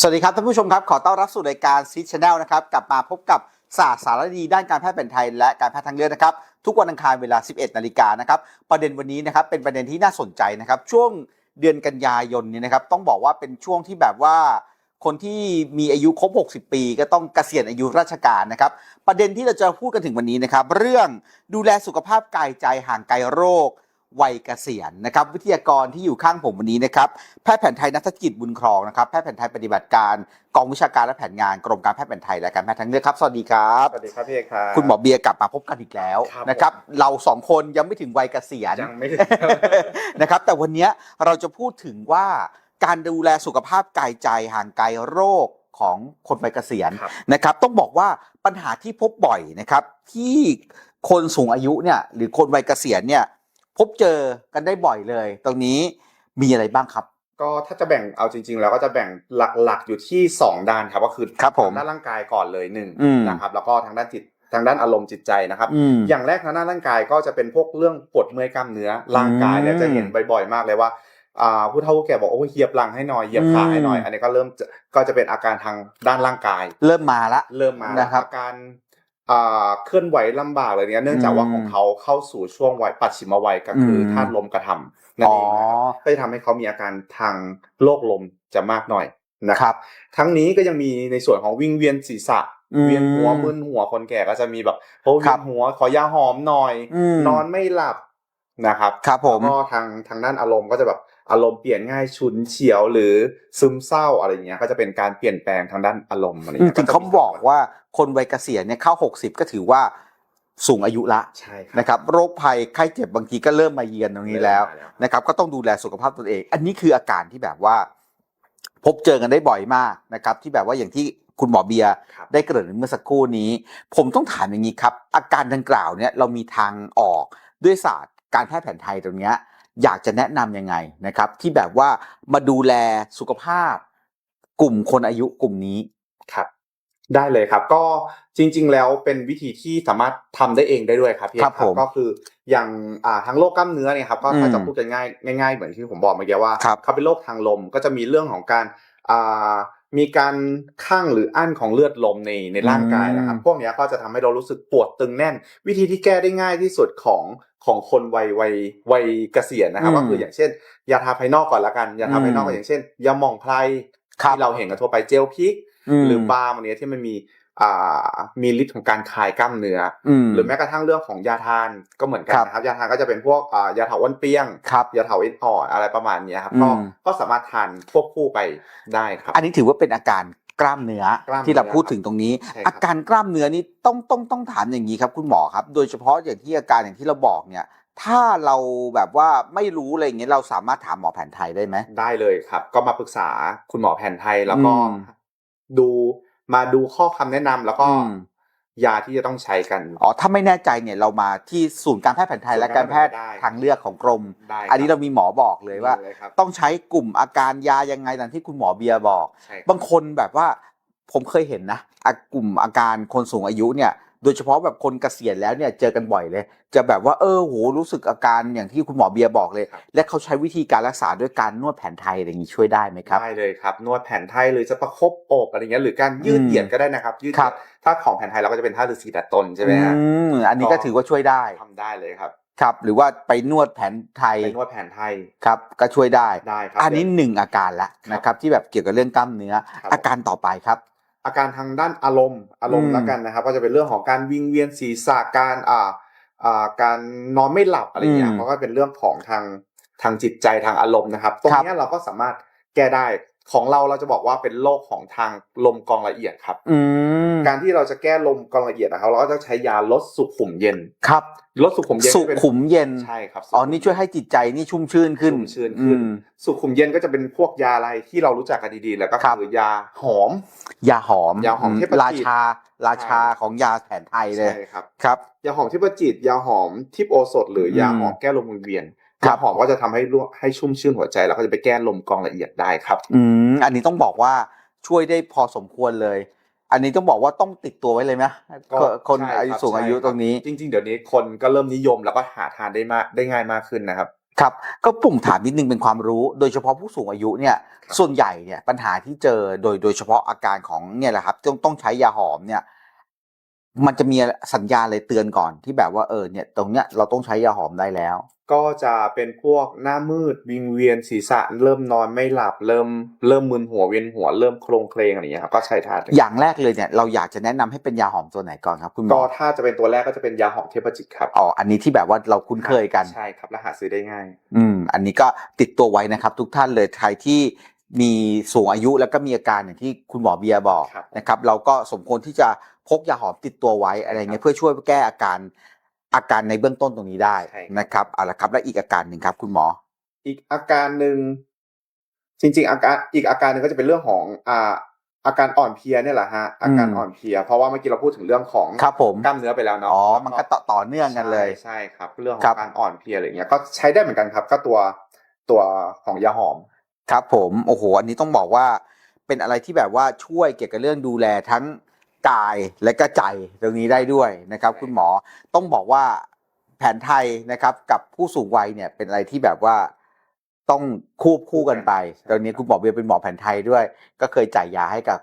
สวัสดีครับท่านผู้ชมครับ ขอต้อนรับสู่รายการซีชแนลนะครับกลับมาพบกับศาสตร์สารดีด้านการแพทย์แผนไทย และการแพทย์ทางเลือกนะครับ ทุกวันอังคารเวลา 11 นาฬิกานะครับประเด็นวันนี้นะครับเป็นประเด็นที่น่าสนใจนะครับ ช่วงเดือนกันยายนนี้นะครับต้องบอกว่าเป็นช่วงที่แบบว่า คนที่มีอายุครบ 60 ปี ก็ต้องเกษียณอายุราชการนะครับ ประเด็นที่เราจะพูดกันถึงวันนี้นะครับ เรื่องดูแลสุขภาพกายใจห่างไกลโรค วัยเกษียณนะครับวิทยากรที่อยู่ข้างผมวันนี้นะครับแพทย์แผนไทยนัทกิจบุญครองนะครับแพทย์แผนไทยปฏิบัติการกองวิชาการและแผนงานกรมการแพทย์แผนไทยและการแพทย์ทางเลือกครับสวัสดีครับสวัสดีครับพี่เอกครับคุณหมอเบียร์กลับมาพบกันอีกแล้วครับนะครับเราสองคนยังไม่ถึงวัยเกษียณยังไม่ถึงนะครับแต่วันนี้เราจะพูดถึงว่าการดูแลสุขภาพกายใจห่างไกลโรคของคนวัยเกษียณครับนะครับ ต้องบอกว่าปัญหาที่พบบ่อยนะครับที่คนสูงอายุเนี่ยหรือคนวัยเกษียณเนี่ย พบเจอกันได้บ่อยเลย ตรงนี้มีอะไรบ้างครับ ก็ถ้าจะแบ่งเอาจริง ๆ แล้วก็จะแบ่งหลักๆอยู่ที่ 2 ด้านครับก็คือครับผมทางด้านร่างกายก่อนเลยหนึ่งอืมนะครับ แล้วก็ทางด้านจิตทางด้านอารมณ์จิตใจนะครับอืมอย่างแรกทางด้านร่างกายก็จะเป็นพวกเรื่องปวดเมื่อยกล้ามเนื้อร่างกายเนี่ยอืมจะเห็นบ่อย ๆ มากเลยว่าอ่าผู้เฒ่าผู้แก่บอกโอ้ยเหยียบหลังให้หน่อยเหยียบขาให้หน่อยอืมอันนี้ก็เริ่มจะก็จะเป็นอาการทางด้านร่างกาย เริ่มมาละ เริ่มมาแล้วนะครับอาการอ่า เคลื่อนไหวลำบากอะไรเนี้ยเนื่องจากว่าอืมของเขาเข้าสู่ช่วงวัยปัจฉิมวัยก็คืออมธาตุลมกระทำนั่นเองนะครับอ๋อก็จะทำให้เขามีอาการทางโรคลมจะมากหน่อยนะคครัรับบทั้งนี้ก็ยังมีในส่วนของวิ่งเวียนศีรษะอืมเวียนหัวมึนหัวคนแก่ก็จะมีแบบโอ้คเวีรัยบนหัวขอยาหอมหน่อยอืมนอนไม่หลับนะครับครับผมแล้วก็ทางทางด้านอารมณ์ก็จะแบบ อารมณ์เปลี่ยนง่ายฉุนเฉียวหรือซึมเศร้าอะไรอย่างเงี้ยก็จะเป็นการเปลี่ยนแปลงทางด้านอารมณ์อะไรอย่างอืมเงี้ยถึงเขาบอกว่าคนวัยเกษียณเนี่ยเข้า 60 ก็ถือว่าสูงอายุละใช่ครับนะครับโรคภัยไข้เจ็บบางทีก็เริ่มมาเยือนตรงนี้แล้วเริ่มมาแล้วนะครับก็ต้องดูแลสุขภาพตนเอง อันนี้คืออาการที่แบบว่า พบเจอกันได้บ่อยมากนะครับ ที่แบบว่าอย่างที่คุณหมอเบียร์ครับได้เกริ่นเมื่อสักครู่นี้ ผมต้องถามอย่างนี้ครับ อาการดังกล่าวเนี่ยเรามีทางออกด้วยศาสตร์การแพทย์แผนไทยตรงเนี้ย อยากจะแนะนำยังไงนะครับ ที่แบบว่ามาดูแลสุขภาพ กลุ่มคนอายุกลุ่มนี้ครับได้เลยครับก็จริง ๆ แล้วเป็นวิธีที่สามารถทำได้เองได้ด้วยครับพี่เอกครับผมก็คืออย่างอ่าทั้งโรคกล้ามเนื้อเนี่ยครับก็ถ้าอืมจะพูดกันง่ายง่าย ๆ เหมือนที่ผมบอกเมื่อกี้ว่าครับเขาเป็นโรคทางลมก็จะมีเรื่องของการอ่ามีการข้างหรืออั้นของเลือดลมในในร่างกายนะครับอืมพวกเนี้ยก็จะทำให้เรารู้สึกปวดตึงแน่น วิธีที่แก้ได้ง่ายที่สุดของ ของคนวัยวัยวัยเกษียณนะครับอืมก็คืออย่างเช่น ยาทาภายนอกก่อนละกันยาทาภายนอกอืก็มอย่างเช่นยาหม่องไพรครับที่เราเห็นกันทั่วไปเจลพริกมหรือบาร์มันเนี้ยที่มันมีอ่ามีฤทธิ์ของการคลายกล้ามเนื้ออมหรือแม้กระทั่งเรื่องของยาทานก็เหมือนกันครับนะครับยาทานก็จะเป็นพวกอ่ายาเถาวันเปียงครับยาเถาอินอ่อนอะไรประมาณเนี้ยครับอืมก็ก็สามารถทานควบคู่ไปได้ครับ อันนี้ถือว่าเป็นอาการ กล้ามเนื้อ กล้ามเนื้อที่เราพูดถึงตรงนี้ ใช่ครับ อาการกล้ามเนื้อนี้ต้องต้องต้องถามอย่างนี้ครับคุณหมอครับ โดยเฉพาะอย่างที่อาการอย่างที่เราบอกเนี่ย ถ้าเราแบบว่าไม่รู้อะไรอย่างเงี้ยเราสามารถถามหมอแผนไทยได้ไหม ได้เลยครับ ก็มาปรึกษาคุณหมอแผนไทยแล้วก็อืมดูมาดูข้อคำแนะนำแล้วก็อืม ยาที่จะต้องใช้กัน อ๋อ ถ้าไม่แน่ใจเนี่ยเรามาที่ศูนย์การแพทย์แผนไทยและการแพทย์ได้ทางเลือกของกรมได้คบอันนี้เรามีหมอบอกเลยว่าได้ครับต้องใช้กลุ่มอาการยายังไงตามที่คุณหมอเบียร์บอกใช่ครับบางคนแบบว่าผมเคยเห็นนะอะกลุ่มอาการคนสูงอายุเนี่ย โดยเฉพาะแบบคนเกษียณแล้วเนี่ยเจอกันบ่อยเลย จะแบบว่าเออโหรู้สึกอาการอย่างที่คุณหมอเบียร์บอกเลยครับและเขาใช้วิธีการรักษาด้วยการนวดแผนไทยอะไรอย่างนี้ช่วยได้ไหมครับได้เลยครับนวดแผนไทยหรือจะประคบอกอะไรเงี้ยหรือการยืดอืมเหยียดก็ได้นะครับ ยืดเหครัยียบดถ้าของแผนไทยเราก็จะเป็นท่าฤาษีดัดตนใช่ไหมฮะอืมอันนี้ก็ถือว่าช่วยได้ทำได้เลยครับครับหรือว่าไปนวดแผนไทยไปนวดแผนไทยครับก็ช่วยได้ได้ครับอันนี้หนึ่งอาการละนะครับที่แบบเกี่ยวกับเรื่องกล้ามเนื้อครับอาการต่อไปครับ อาการทางด้านอารมณ์อารมอืณ์มแล้วกันนะครับ ก็จะเป็นเรื่องของการวิงเวียนศีรษะการอ่าอ่าการนอนไม่หลับอะไรเงี้ยเพราะว่าเป็นเรื่องของทางทางจิตใจทางอารมณ์นะครับ ตรงเนี้ยเราก็สามารถแก้ได้ ของเราเราจะบอกว่าเป็นโรคของทางลมกรองละเอียดครับอืมการที่เราจะแก้ลมกรองละเอียดนะครับ เราก็จะใช้ยาลดสุขุมเย็นครับลดสุขุมเย็นสุเป็นขุมเย็นใช่ครับอ๋อนี่ช่วยให้จิตใจนี่ชุ่มชื่นขึ้นชุ่มชื้นขึ้นอืมสุขุมเย็นก็จะเป็นพวกยาอะไรที่เรารู้จักกันดีๆ แล้วก็ครับคือยาหอม ยาหอมยาหอมเทพจิตราชาราชาของยาแผนไทยเลยใช่ครับครับยาหอมที่ประจิตยาหอมทิพโอสถ หรืออมยาหอมแก้ลมวิงเวียน ครับยาหอมก็จะทำให้ร่วให้ชุ่มชื่นหัวใจแล้วก็จะไปแก้ลมกรองละเอียดได้ครับอืมอันนี้ต้องบอกว่าช่วยได้พอสมควรเลย อันนี้ต้องบอกว่าต้องติดตัวไว้เลยไหมก็คนใช่อายุครับสูงอายุใช่คบตรงนี้ จริง ๆ เดี๋ยวนี้คนก็เริ่มนิยมแล้วก็หาทานได้มากได้ง่ายมากขึ้นนะครับครับก็ปุ่มถามนิดนึงเป็นความรู้ โดยเฉพาะผู้สูงอายุเนี่ยครับส่วนใหญ่เนี่ยปัญหาที่เจอโดยโดยเฉพาะอาการของเนี่ยแหละครับต้องต้องใช้ยาหอมเนี่ย มันจะมีสัญญาณอะไรเตือนก่อนที่แบบว่าเออเนี่ยตรงเนี้ยเราต้องใช้ยาหอมได้แล้ว ก็จะเป็นพวกหน้ามืดวิงเวียนศีรษะเริ่มนอนไม่หลับเริ่มเริ่มมึนหัวเวียนหัวเริ่มโครงเคลงอะไรอย่างเงี้ยครับก็ใช้ทานอย่างแรกเลยเนี่ยเราอยากจะแนะนำให้เป็นยาหอมตัวไหนก่อนครับคุณหมก็อถ้าจะเป็นตัวแรกก็จะเป็นยาหอมเทพจิตครับอ๋ออันนี้ที่แบบว่าเราคุ้นเคยกันใช่ครับและหาซื้อได้ง่าย อืมอันนี้ก็ติดตัวไว้นะครับ ทุกท่านเลยใครที่ มีสูงอายุแล้วก็มีอาการอย่างที่คุณหมอเบียร์บอกครับ นะครับ เราก็สมควรที่จะพกยาหอมติดตัวไว้อะไรเงี้ยเพื่อช่วยแก้อาการอาการในเบื้องต้นตรงนี้ได้ใช่ครับ นะครับเอาละครับและอีกอาการหนึ่งครับ คุณหมออีกอาการหนึ่งจริง ๆ อาการอีกอาการหนึ่งก็จะเป็นเรื่องของอ่าอาการอ่อนเพลียเนี่ยแหละฮะอาการอืมอ่อนเพลีย เพราะว่าเมื่อกี้เราพูดถึงเรื่องของครับผมกล้ามเนื้อไปแล้วเนาะอ๋อมันก็ต่อต่อเนื่องกันเลย ใช่ใช่ครับ เรื่องขอครับงการอ่อนเพลียอะไรเงี้ยก็ใช้ได้เหมือนกันครับ ก็ตัวตัวของยาหอม ครับผมโอ้โหอันนี้ต้องบอกว่าเป็นอะไรที่แบบว่าช่วยเกี่ยวกับเรื่องดูแลทั้งกายและก็ใจตรงนี้ได้ด้วยนะครับใช่คุณหมอต้องบอกว่าแผนไทยนะครับ กับผู้สูงวัยเนี่ยเป็นอะไรที่แบบว่าต้องควบคู่กันไป ตอนนี้คุณหมอเบียร์เป็นหมอแผนไทยด้วย ก็เคยจ่ายยาให้กับ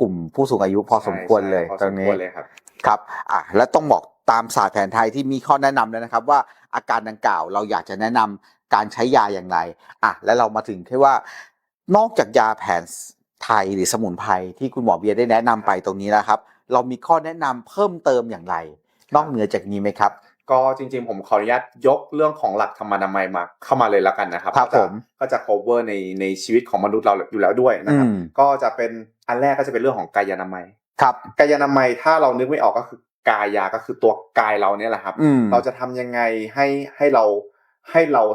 กลุ่มผู้สูงอายุพอสมควรเลยใช่พอตสรมงคนี้วรเลยครับครับอะและต้องบอกตามศาสตร์แผนไทยที่มีข้อแนะนำแล้วนะครับ ว่าอาการดังกล่าวเราอยากจะแนะนำ การใช้ยาอย่างไรอะแล้วเรามาถึงแค่ว่านอกจากยาแผนไทยหรือสมุนไพรที่คุณหมอเบียร์ได้แนะนำไปตรงนี้แล้วครับ เรามีข้อแนะนำเพิ่มเติมอย่างไร นอกเหนือจากนี้ไหมครับ ก็จริงๆ ผมขออนุญาตยกเรื่องของหลักธรรมนามัยมาเข้ามาเลยแล้วกันนะครับครับก็จะผมก็จะ cover ในในชีวิตของมนุษย์เราอยู่แล้วด้วยนะครับอืมก็จะเป็นอันแรกก็จะเป็นเรื่องของกายนามัยครับกายนามัยถ้าเรานึกไม่ออกก็คือกายาก็คือตัวกายเราเนี่ยแหละครับอืมเราจะทำยังไงให้ให้เราให้เราอ่า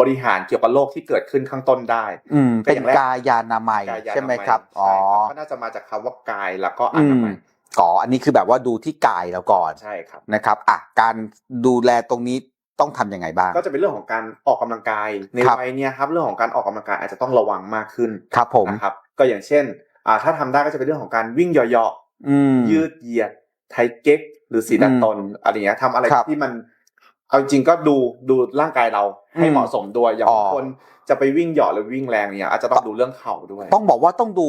บริหารเกี่ยวกับโรคที่เกิดขึ้นข้างต้นได้อืมก็เป็นอย่างแรกกายานามัยกายาใช่ไหมนามัยครับอ๋อใช่ครับก็น่าจะมาจากคำว่ากายแล้วก็ออืนามมัยก่ออันนี้คือแบบว่าดูที่กายเราก่อนใช่ครับนะครับอะการดูแลตรงนี้ต้องทำยังไงบ้าง ก็จะเป็นเรื่องของการออกกำลังกายในครับวัยเนี้ยครับเรื่องของการออกกำลังกายอาจจะต้องระวังมากขึ้นครับผมนะครับก็อย่างเช่นอ่าถ้าทำได้ก็จะเป็นเรื่องของการวิ่งเหยาะอืมๆยืดเหยียดไทเก๊กหรือสีดันตนอะไรอย่างเงี้ยทำอะไรครับที่มัน เอาจริงๆก็ดูดูร่างกายเราให้อืมเหมาะสมด้วยอย่างอ๋อบางคนจะไปวิ่งเหยาะหรือวิ่งแรงเนี่ยอาจจะต้องดูเรื่องเข่าด้วย ต้องบอกว่าต้องดู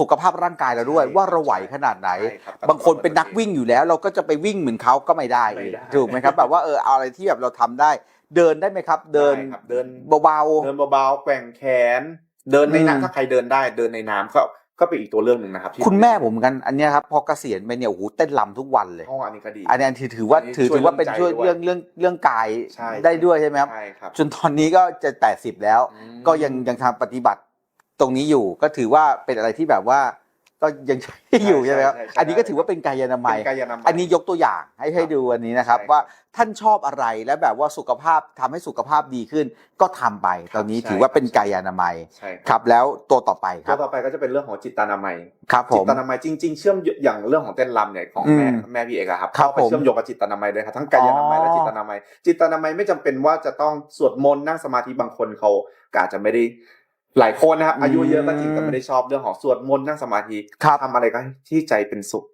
สุขภาพร่างกายเราด้วยใช่ว่าเราไหวขนาดไหนใช่ครับบางคนเป็นนักวิ่งอยู่แล้ว เราก็จะไปวิ่งเหมือนเขาก็ไม่ได้ไม่ได้ถูกไหมครับ แบบว่าเออเอาอะไรที่แบบเราทำได้ เดินได้ไหมครับ เดินได้ครับเดินเบาเดินเบาๆแกว่งแขน เดินในอืมน้ำถ้าใครเดินได้ เดินในน้ำก็ ก็เป็นอีกตัวเรื่องหนึ่งนะครับที่ๆคุณแม่ผมเหมือนกันอันเนี้ยครับพอเกษียณไปเนี่ยโอ้โหเต้นลำทุกวันเลย ห้องอันนี้ก็ดี อันนี้ถือถือว่าอันนี้ถือช่วยถือว่าเป็นเรื่ช่วยองใจด้วยเรื่องเรื่องเรื่องกายใช่ ได้ด้วยใช่ไหมครับ ใช่ครับจนตอนนี้ก็จะแปดสิบแล้ว อืมก็ยังยังทำปฏิบัติตรงนี้อยู่ ก็ถือว่าเป็นอะไรที่แบบว่า ก็ยังใช้อยู่ใช่ไหมครับ ใช่ใช่ใช่ อันนี้ก็ถือว่าเป็นกายนามัย เป็นกายนามัย อันนี้ยกตัวอย่างให้ให้ดูอันนี้นะครับ ใช่ครับว่าท่านชอบอะไรและแบบว่าสุขภาพทำให้สุขภาพดีขึ้น ก็ทำไป ตอนนี้ใช่ถือว่าเป็นครับ กายนามัยใช่ครับ แล้วตัวต่อไปคตัรัวบต่อไปก็จะเป็นเรื่องของจิตนามัย ครับผจิมตนามัยจริงๆเชื่อมอย่างเรื่องของเต้นรำเนี่ยของแม่อืมแม่พี่เอกอะครับครับเข้าไปผมเชื่อมโยงกับจิตนามัยเลยครับทั้งกายนามัยอ๋อและจิตนามัยจิตนามัยไม่จำเป็นว่าจะต้องสวดมนต์นั่งสมาธิบางคนเขาก็อาจจะไม่ได้ หลายคนนะครับ อายุเยอะก็จริงแต่ไม่ได้ชอบเรื่องของสวดมนต์นั่งสมาธิครับทำอะไรก็ที่ใจเป็นสุข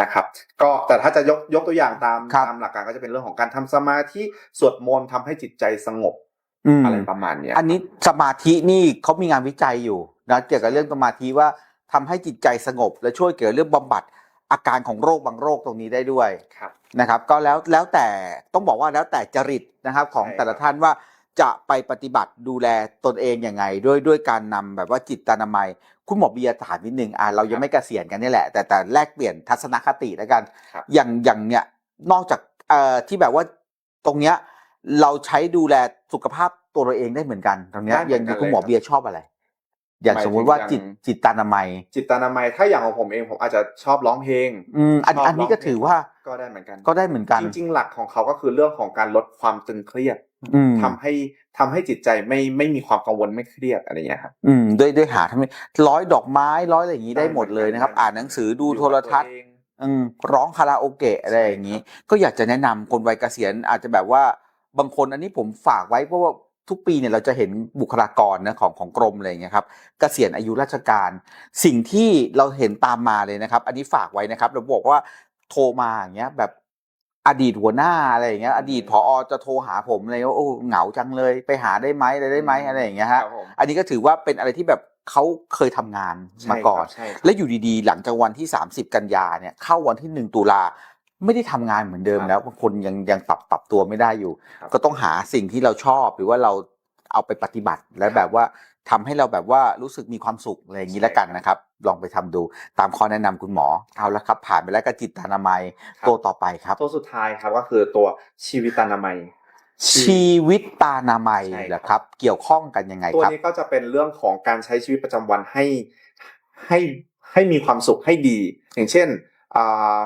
นะครับ ก็แต่ถ้าจะยกยกตัวอย่างตามครับตามหลักการก็จะเป็นเรื่องของการทำสมาธิสวดมนต์ทำให้จิตใจสงบอืมอะไรประมาณเนี้ยอันนี้สมาธินี่เขามีงานวิจัยอยู่นะเกี่ยวกับเรื่องสมาธิว่าทำให้จิตใจสงบ และช่วยเกี่ยวกับเรื่องบำบัดอาการของโรคบางโรคตรงนี้ได้ด้วยครับนะครับ ก็แล้วแล้วแต่ต้องบอกว่าแล้วแต่จริตนะครับของใช่แต่ละท่านว่า จะไปปฏิบัติดูแลตนเองยังไง ด้วยด้วยการนำแบบว่าจิตนามัย คุณหมอเบียร์ถามนิดนึงอ่าเรายังไม่เกษียณกันนี่แหละ แต่แต่แลกเปลี่ยนทัศนคติแล้วกันครับอย่างอย่างเนี้ยนอกจากเอ่อที่แบบว่าตรงเนี้ยเราใช้ดูแลสุขภาพตัวเราเองได้เหมือนกันตรงเนี้ยได้เหมืออนย่างกันคุณหมอเลยครับเบียร์ชอบอะไร อย่างหมายสมมุติว่าถึงจิตอย่างจิตตานามัย จิตนามัยถ้าอย่างของผมเองผมอาจจะชอบร้องเพลง อืมอันชอบอันนี้ก็ร้องเพลงถือว่าก็ได้เหมือนกัน ก็ได้เหมือนกันจริง ๆ หลักของเขาก็คือเรื่องของการลดความตึงเครียดอืม ทำให้ทำให้จิตใจไม่ไม่มีความกังวลไม่เครียดอะไรอย่างเงี้ยครับอืมด้วยด้วยหาทำให้ร้อยดอกไม้ร้อยอะไรอย่างนี้ได้ได้หมดเลยนะครับได้อ่านหนังสือดูโทรทัศน์อยู่กับตัวเองอืมร้องคาราโอเกะอะไรอย่างนี้ ก็อยากจะแนะนำคนวัยเกษียณอาจจะแบบว่าบางคนอันนี้ผมฝากไว้เพราะว่าทุกปีเนี่ยเราจะเห็นบุคลากรนะของของกรมอะไรอย่างเงี้ยครับเกษียณอายุราชการ สิ่งที่เราเห็นตามมาเลยนะครับ อันนี้ฝากไว้นะครับเราบอกว่าโทรมาอย่างเงี้ยแบบ อดีตหัวหน้าอะไรอย่างเงี้ยอดีตผอจะโทรหาผมเลยว่าโอ้เหงาจังเลยไปหาได้ไหมอะไรได้ไหมอะไรอย่างเงี้ยคฮะรับผมอันนี้ก็ถือว่าเป็นอะไรที่แบบเขาเคยทำงานมาก่อน ใช่ครับและอยู่ดีๆ หลังจากวันที่ 30 กันยาเนี่ยเข้าวันที่ 1 ตุลาไม่ได้ทำงานเหมือนเดิมครับแล้วบางคนยังยังปรับปรับตัวไม่ได้อยู่ ครับก็ต้องหาสิ่งที่เราชอบหรือว่าเราเอาไปปฏิบัติและแบบว่าทำให้เราแบบว่ารู้สึกมีความสุขอะไรอย่างนี้ใช่ แล้วกันนะครับ ลองไปทำดูตามข้อแนะนำคุณหมอ เอาละครับผ่านไปแล้วกับจิตอนามัยครับตัวต่อไปครับ ตัวสุดท้ายครับก็คือตัวชีวิตนามัย ชีวิตตานามัยใช่ครับเหรอครับ เกี่ยวข้องกันยังไงตัวครับนี้ก็จะเป็นเรื่องของการใช้ชีวิตประจำวันให้ให้ให้มีความสุขให้ดี อย่างเช่นอ่า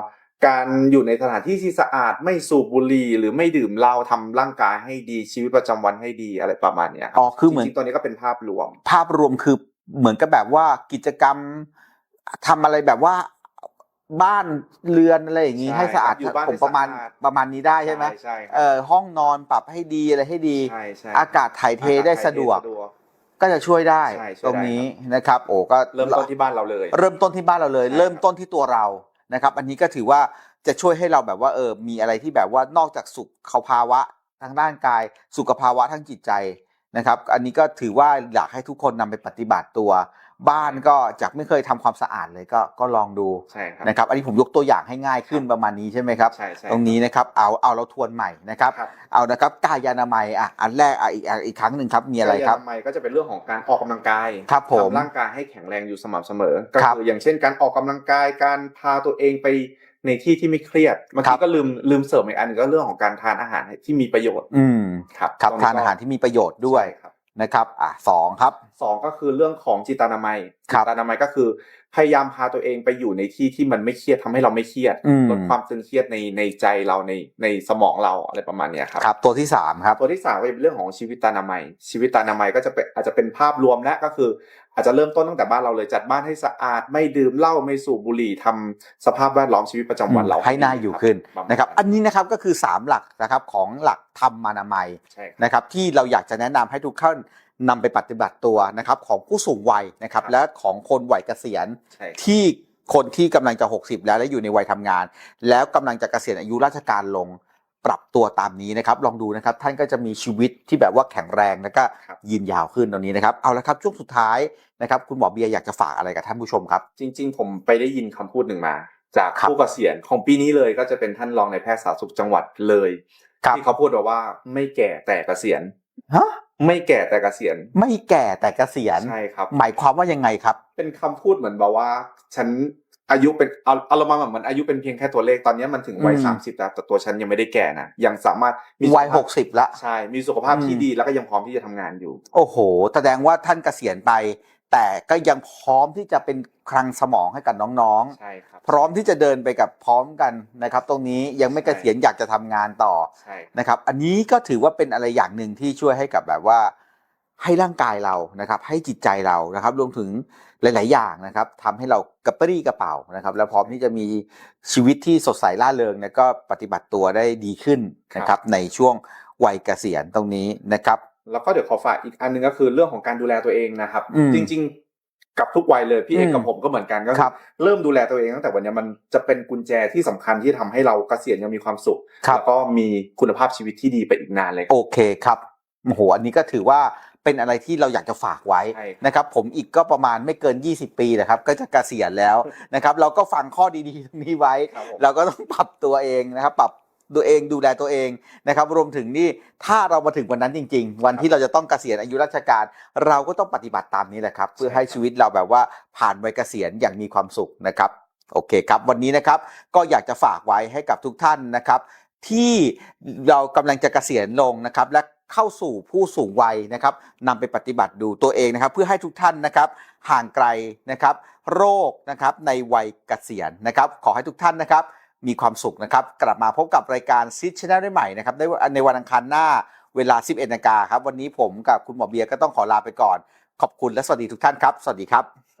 การอยู่ในสถานที่ที่สะอาดไม่สูบบุหรี่หรือไม่ดื่มเหล้าทำร่างกายให้ดีชีวิตประจำวันให้ดีอะไรประมาณเนี้ยรับอ๋อคือเหมือนจริงๆตัวนี้ก็เป็นภาพรวม ภาพรวมคือ เหมือนกับแบบว่ากิจกรรมทำอะไรแบบว่าบ้านเรือนอะไรอย่างนี้ใช่ให้สะอาดครับอยู่บ้านผมประมาณให้สะอาดประมาณนี้ได้ใช่ไหมใช่ครับเออห้องนอนปรับให้ดีอะไรให้ดีใช่ใช่อากาศถ่ายเทได้สะดวกอากาศถ่ายเทสะดวกก็จะช่วยได้ใช่ช่วยได้ตรงนี้นะครับ โอ้ก็เริ่มต้นที่บ้านเราเลย เริ่มต้นที่บ้านเราเลยใช่ครับเริ่มต้นที่ตัวเรานะครับ อันนี้ก็ถือว่าจะช่วยให้เราแบบว่าเออมีอะไรที่แบบว่านอกจากสุขภาวะทางด้านกาย สุขภาวะทางจิตใจ นะครับ อันนี้ก็ถือว่าอยากให้ทุกคนนำไปปฏิบัติตัว บ้านก็จากไม่เคยทำความสะอาดเลยก็ก็ลองดูใช่ครับนะครับ อันนี้ผมยกตัวอย่างให้ง่ายขึ้นประมาณนี้ใช่ไหมครับใช่ใช่ตรงนี้นะครับเอาเอาเราทวนใหม่นะครับครับ เอานะครับกายานามัยอะอันแรกอะอีกอะอีกครั้งหนึ่งครับมีอะไรครับกายนามัยก็จะเป็นเรื่องของการออกกำลังกายครับผมทำร่างกายให้แข็งแรงอยู่สม่ำเสมอก็ครับคืออย่างเช่นการออกกำลังกายการพาตัวเองไป ในที่ที่ไม่เครียดบางครัทีบก็ลืมลืมเสริมอีกอันหนึงก็เรื่องของการทานอาหารที่มีประโยชน์ อืมครับครับตงทานอาหารที่มีประโยชน์ด้วยใช่ครับนะครับ อะสองครับสองก็คือเรื่องของจิตานามัยครัจิบตานามัยก็คือ พยายามพาตัวเองไปอยู่ในที่ที่มันไม่เครียดทำให้เราไม่เครียดอืมลดความตึงเครียดในในใจเราในในสมองเราอะไรประมาณเนี้ยครับครับ ตัวที่สามครับ ตัวที่สามก็จะเป็นเรื่องของชีวิตตานามัย ชีวิตตานามัยก็จะเป็นอาจจะเป็นภาพรวมและก็คือ อาจจะเริ่มต้นตั้งแต่บ้านเราเลยจัดบ้านให้สะอาด ไม่ดื่มเหล้าไม่สูบบุหรี่ทำสภาพแวดล้อมชีวิตประจำวันเราให้น่าอยู่ขึ้นปมาณนะครับ อันนี้นะครับก็คือ 3 หลักนะครับของหลักธรรมานามัยใช่ครับนะครับที่เราอยากจะแนะนำให้ทุกท่านนำไปปฏิบัติตัวนะครับของผู้สูงวัยนะครับครับและของคนวัยเกษียณใช่ครับที่คนที่กำลังจะ 60 แล้วและอยู่ในวัยทำงาน แล้วกำลังจะเกษียณอายุราชการลง ปรับตัวตามนี้นะครับ ลองดูนะครับ ท่านก็จะมีชีวิตที่แบบว่าแข็งแรงแล้วก็ครับยืนยาวขึ้นตรงนี้นะครับ เอาละครับช่วงสุดท้ายนะครับ คุณหมอเบียร์อยากจะฝากอะไรกับท่านผู้ชมครับ จริง ๆ ผมไปได้ยินคำพูดหนึ่งมา จากครับผู้เกษียณของปีนี้เลยก็จะเป็นท่านรองในายแพทย์สาธารณสุขจังหวัดเลยครับที่เขาพูดบอกว่าไม่แก่แต่เกษียณฮะไม่แก่แต่เกษียณ ไม่แก่แต่เกษียณใช่ครับ หมายความว่ายังไงครับ เป็นคำพูดเหมือนแบบว่า ฉัน อายุเป็นเอาเอาเรามาแบบเหมือนอายุเป็นเพียงแค่ตัวเลขตอนนี้มันถึงวัยอืมสามสิบแล้วแต่ตัวฉันยังไม่ได้แก่นะยังสามารถมีวัยสุขภาพหกสิบละใช่มีสุขภาพที่อืมดีแล้วก็ยังพร้อมที่จะทำงานอยู่ โอ้โห แสดงว่าท่านเกษียณไป แต่ก็ยังพร้อมที่จะเป็นคลังสมองให้กับน้องใช่ครับๆพร้อมที่จะเดินไปกับพร้อมกันนะครับ ตรงนี้ยังไม่เกษียณอยากจะทำงานต่อใช่นะครับ อันนี้ก็ถือว่าเป็นอะไรอย่างหนึ่งที่ช่วยให้กับแบบว่า ให้ร่างกายเรานะครับให้จิตใจเรานะครับรวมถึงหลาย ๆ อย่างนะครับทำให้เรากระปรี้กระเป๋านะครับ แล้วพร้อมที่จะมีชีวิตที่สดใสล่าเริงแล้วก็ปฏิบัติตัวได้ดีขึ้นนะครับในช่วงวัยเกษียณตรงนี้นะครับ แล้วก็เดี๋ยวขอฝากอีกอันหนึงก็คือเรื่องของการดูแลตัวเองนะครับอืมจริง ๆ กับทุกวัยเลยพี่เอกอืมกับผมก็เหมือนกันก็ครับเริ่มดูแลตัวเองตั้งแต่วันนี้มันจะเป็นกุญแจที่สำคัญที่ทำให้เราเกษียณยังมีความสุขครับแล้วก็มีคุณภาพชีวิตที่ดีไปอีกนานเลยครับโอเคครับโอ้โหอันนี้ก็ถือว่า เป็นอะไรที่เราอยากจะฝากไว้ใช่ครับนะครับผมอีกก็ประมาณไม่เกิน 20 ปีนะครับก็จะเกษียณแล้วนะครับเราก็ฟังข้อดีๆตรงนี้ไว้ครับผมเราก็ต้องปรับตัวเองนะครับปรับตัวเองดูแลตัวเองนะครับรวมถึงนี่ถ้าเรามาถึงวันนั้นจริง ๆ วันที่เราจะต้องเกษียณอายุราชการ เราก็ต้องปฏิบัติตามนี้แหละครับ เพื่อให้ชีวิตเราแบบว่าผ่านวัยเกษียณอย่างมีความสุขนะครับโอเคครับ วันนี้นะครับก็อยากจะฝากไว้ให้กับทุกท่านนะครับ ที่เรากำลังจะเกษียณลงนะครับและ เข้าสู่ผู้สูงวัยนะครับนำไปปฏิบัติดูตัวเองนะครับ เพื่อให้ทุกท่านนะครับห่างไกลนะครับ โรคนะครับในวัยเกษียณนะครับ ขอให้ทุกท่านนะครับ มีความสุขนะครับ กลับมาพบกับรายการซิชแนลได้ใหม่นะครับในในวันอังคารหน้าเวลา 11นาฬิกาครับ วันนี้ผมกับคุณหมอเบียร์ก็ต้องขอลาไปก่อน ขอบคุณและสวัสดีทุกท่านครับ สวัสดีครับสวัสดีครับ